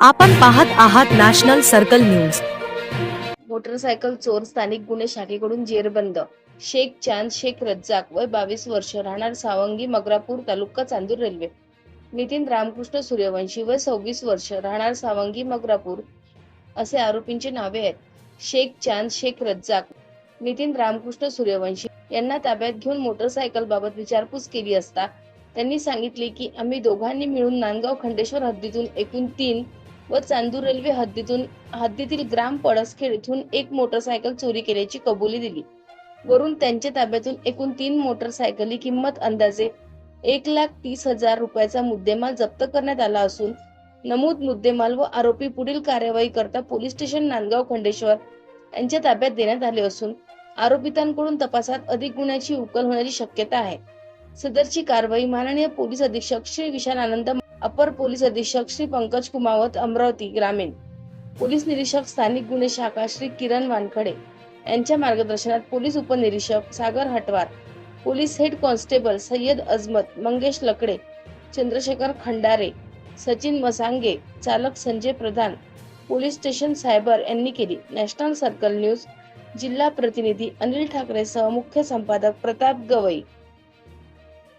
आपण पाहत आहात नॅशनल सर्कल न्यूज. मोटरसायकल चोर स्थानिक गुन्हे शाखेकडून जेरबंद. शेख चांद शेख रज्जाक वय बावीस वर्ष राहणार सावंगी मगरापूर तालुका चांदूर रेल्वे. नितीन रामकृष्ण सूर्यवंशी वय सव्वीस वर्ष राहणार सावंगी मगरापूर असे आरोपींची नावे आहेत. शेख चांद शेख रज्जाक नितीन रामकृष्ण सूर्यवंशी यांना ताब्यात घेऊन मोटरसायकल बाबत विचारपूस केली असता त्यांनी सांगितले की आम्ही दोघांनी मिळून नांदगाव खंडेश्वर हद्दीतून एकूण तीन व चांदूर रेल्वे हद्दीतून हद्दीतील ग्राम पडसखेड येथून एक मोटरसायकल चोरी केल्याची कबुली दिली. वरून त्यांच्या ताब्यातून एकूण तीन मोटरसायकली किंमत अंदाजे एक लाख तीस हजार रुपयाचा मुद्देमाल जप्त करण्यात आला असून नमूद मुद्देमाल व आरोपी पुढील कार्यवाही करता पोलीस स्टेशन नांदगाव खंडेश्वर यांच्या ताब्यात देण्यात आले असून आरोपितांकडून तपासात अधिक गुन्ह्याची उकल होण्याची शक्यता आहे. सदरची कारवाई माननीय पोलीस अधीक्षक श्री विशाल आनंद अपर पोलीस अधीक्षक श्री पंकज कुमावत अमरावती ग्रामीण. पोलीस निरीक्षक स्थानिक गुन्हे शाखा श्री किरण वानखडे यांच्या मार्गदर्शनात पोलीस उपनिरीक्षक Sagar Hatwar police head constable Sayyad Ajmat Mangesh Lakde Chandrashekhar Khandare Sachin Masange चालक Sanjay Pradhan police station cyber यांनी केली. नॅशनल सर्कल न्यूज जिल्हा प्रतिनिधी अनिल ठाकरेसह मुख्य संपादक प्रताप गवई.